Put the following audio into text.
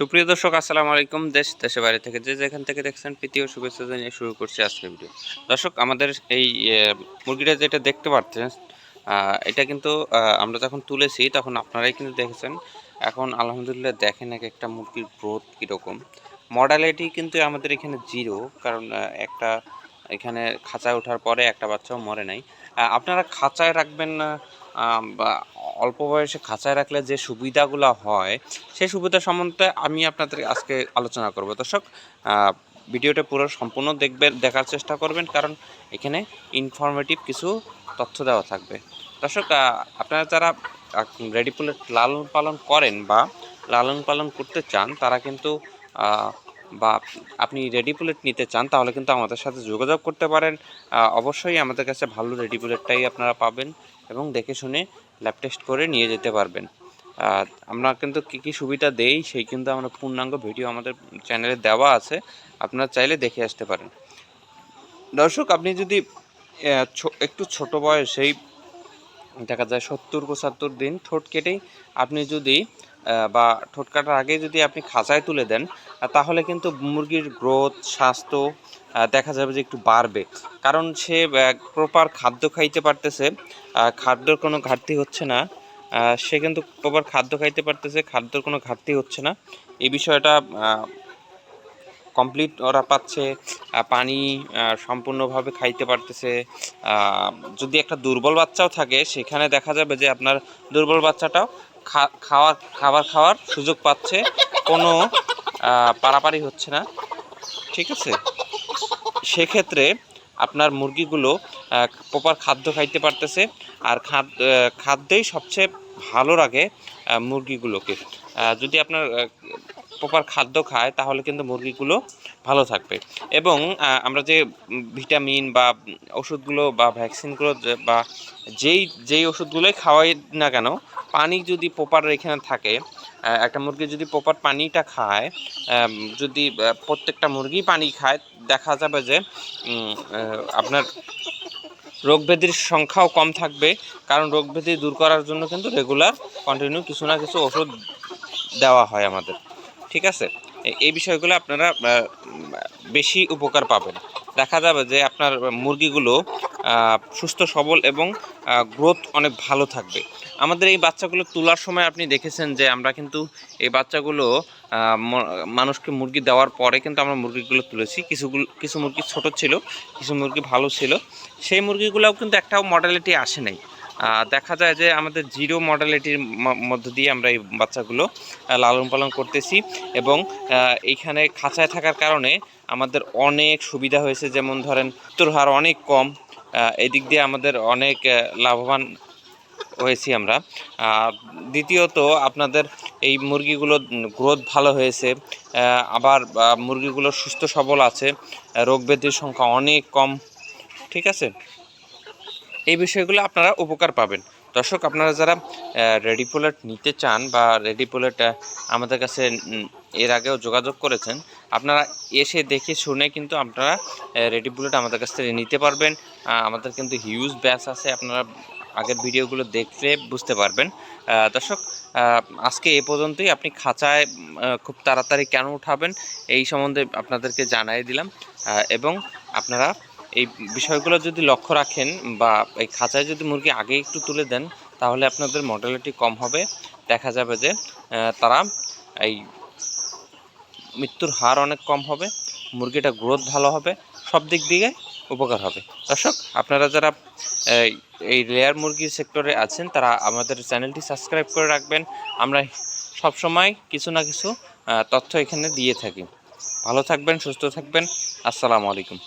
সুপ্রিয় দর্শক, আসসালামু আলাইকুম। দেশ দেশের বাইরে থেকে যে যেখান থেকে দেখছেন প্রীতীয় শুভেচ্ছা জানিয়ে শুরু করছি আজকের ভিডিও দর্শক, আমাদের এই মুরগিটা যেটা দেখতে পাচ্ছেন এটা কিন্তু আমরা যখন তুলেছি, তখন আপনারাই কিন্তু দেখেছেন। এখন আলহামদুলিল্লাহ দেখেন এক একটা মুরগির গ্রোথ কীরকম। মডালিটি কিন্তু আমাদের এখানে জিরো কারণ একটা এখানে খাঁচায় ওঠার পরে একটা বাচ্চাও মরে নাই। আপনারা খাঁচায় রাখবেন অল্প বয়সে খাঁচায় রাখলে যে সুবিধাগুলো হয়, সেই সুবিধা সম্বন্ধে আমি আপনাদের আজকে আলোচনা করব। দর্শক ভিডিওটা পুরো সম্পূর্ণ দেখবেন, দেখার চেষ্টা করবেন, কারণ এখানে ইনফরমেটিভ কিছু তথ্য দেওয়া থাকবে। দর্শক আপনারা যারা রেডি পুলেট লালন পালন করেন বা লালন পালন করতে চান, তারা কিন্তু বা আপনি রেডি পুলেট নিতে চান, তাহলে কিন্তু আমাদের সাথে যোগাযোগ করতে পারেন। অবশ্যই আমাদের কাছে ভালো রেডি পুলেটটাই আপনারা পাবেন এবং দেখে শুনে ল্যাব টেস্ট করে নিয়ে যেতে পারবেন। আমরা কিন্তু কী কী সুবিধা দেই সেই কিন্তু আমরা পূর্ণাঙ্গ ভিডিও আমাদের চ্যানেলে দেওয়া আছে, আপনারা চাইলে দেখে আসতে পারেন। দর্শক, আপনি যদি একটু ছোট বয়সেই দেখা যায় সত্তর পঁচাত্তর দিন ঠোঁট কেটেই আপনি যদি বা ঠোঁট কাটার আগে যদি আপনি খাঁচায় তুলে দেন, তাহলে কিন্তু মুরগির গ্রোথ স্বাস্থ্য দেখা যাবে যে একটু বাড়বে। কারণ সে প্রপার খাদ্য খাইতে পারতেছে। খাদ্যর কোনো ঘাটতি হচ্ছে না। সে কিন্তু প্রপার খাদ্য খাইতে পারতেছে, খাদ্যর কোনো ঘাটতি হচ্ছে না। এই বিষয়টা কমপ্লিট ওরা পাচ্ছে। পানি সম্পূর্ণভাবে খাইতে পারতেছে। যদি একটা দুর্বল বাচ্চাও থাকে, সেখানে দেখা যাবে যে আপনার দুর্বল বাচ্চাটাও খাওয়ার, খাবার খাওয়ার সুযোগ পাচ্ছে। কোনো পারাপারি হচ্ছে না। ঠিক আছে? সেক্ষেত্রে আপনার মুরগিগুলো প্রপার খাদ্য খাইতে পারতেছে। আর খাদ্য খাদ্যেই সবচেয়ে ভালো লাগে মুরগিগুলোকে। যদি আপনার প্রপার খাদ্য খায়, তাহলে কিন্তু মুরগিগুলো ভালো থাকবে। এবং আমরা যে ভিটামিন বা ওষুধগুলো বা ভ্যাকসিনগুলো বা যেই যেই ওষুধগুলোই খাওয়াই না কেন, পানি যদি প্রপার এখানে থাকে একটা মুরগি যদি প্রপার পানিটা খায় যদি প্রত্যেকটা মুরগি পানি খায়, দেখা যাবে যে আপনার রোগ ব্যাধির সংখ্যাও কম থাকবে। কারণ রোগ ব্যাধি দূর করার জন্য কিন্তু রেগুলার কন্টিনিউ কিছু না কিছু ওষুধ দেওয়া হয় আমাদের। ঠিক আছে? এই বিষয়গুলো আপনারা বেশি উপকার পাবেন। দেখা যাবে যে আপনার মুরগিগুলো সুস্থ, সবল এবং গ্রোথ অনেক ভালো থাকবে। আমাদের এই বাচ্চাগুলো তোলার সময় আপনি দেখেছেন যে আমরা কিন্তু এই বাচ্চাগুলো মানুষকে মুরগি দেওয়ার পরে কিন্তু আমরা মুরগিগুলো তুলেছি। কিছুগুলো কিছু মুরগি ছোট ছিল, কিছু মুরগি ভালো ছিল। সেই মুরগিগুলোও কিন্তু একটাও মডালিটি আসে নাই। দেখা যায় যে আমাদের জিরো মডালিটির মধ্য দিয়ে আমরা এই বাচ্চাগুলো লালন পালন করতেছি এবং এইখানে খাঁচায় থাকার কারণে আমাদের অনেক সুবিধা হয়েছে। যেমন ধরেন মৃত্যুর হার অনেক কম এদিক দিয়ে আমাদের অনেক লাভবান হয়েছি আমরা। দ্বিতীয়ত আপনাদের এই মুরগিগুলোর গ্রোথ ভালো হয়েছে আবার মুরগিগুলো সুস্থ সবল আছে রোগ ব্যাধির সংখ্যা অনেক কম, ঠিক আছে? এই বিষয়গুলো আপনারা উপকার পাবেন। দর্শক, আপনারা যারা রেডি পোলেট নিতে চান বা রেডি পোলেট আমাদের কাছে এর আগেও যোগাযোগ করেছেন, আপনারা এসে দেখে শুনে কিন্তু আপনারা রেডি পোলেট আমাদের কাছ থেকে নিতে পারবেন। আমাদের কিন্তু হিউজ ব্যাচ আছে, আপনারা আগের ভিডিওগুলো দেখলে বুঝতে পারবেন। দর্শক আজকে এ পর্যন্তই। আপনি খাঁচায় খুব তাড়াতাড়ি কেন উঠাবেন, এই সম্বন্ধে আপনাদেরকে জানাই দিলাম। এবং আপনারা এই বিষয়গুলো যদি লক্ষ্য রাখেন বা এই খাঁচায় যদি মুরগি আগে একটু তুলে দেন, তাহলে আপনাদের মর্টালিটি কম হবে। দেখা যাবে যে তারা এই মৃত্যুর হার অনেক কম হবে মুরগিটা গ্রোথ ভালো হবে, সব দিক দিয়ে উপকার হবে। দর্শক, আপনারা যারা, এই- লেয়ার মুরগির সেক্টরে আছেন, তারা আমাদের চ্যানেলটি সাবস্ক্রাইব করে রাখবেন। আমরা সব সময় কিছু না কিছু তথ্য এখানে দিয়ে থাকি। ভালো থাকবেন, সুস্থ থাকবেন। আসসালামু আলাইকুম।